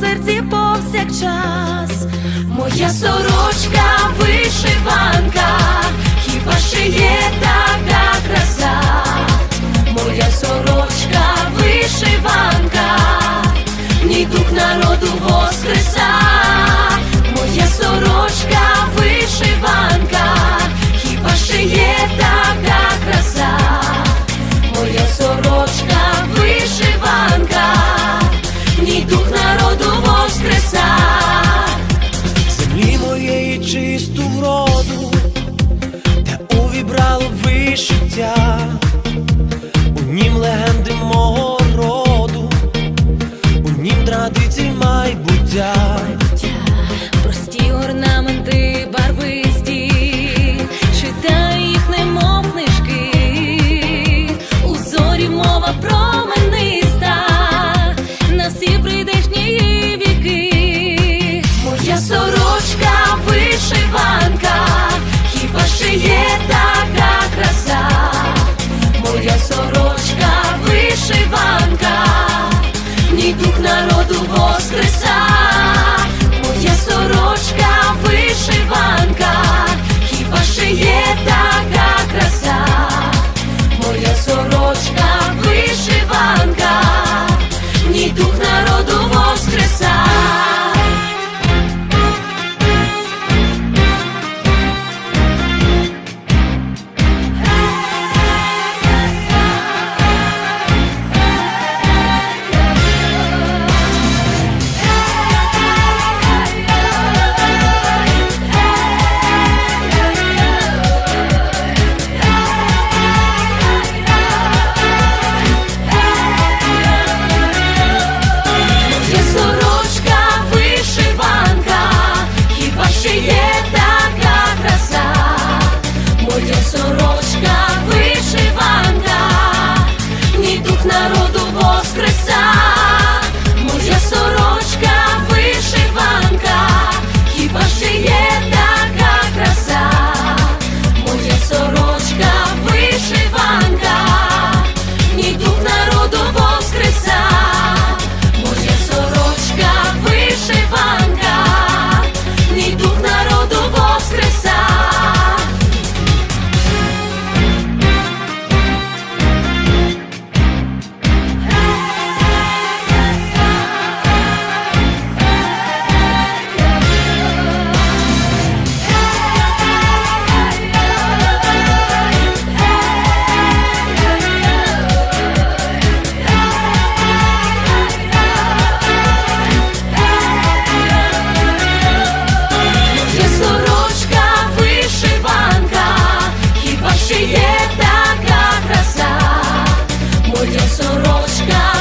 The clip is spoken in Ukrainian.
серці повсякчас. Моя сорочка вишиванка, хіба ще є така чисту вроду, те увібрало вишиття, є така краса? Моя сорочка вишиванка, ні дух народу воскреса. твоя сорочка.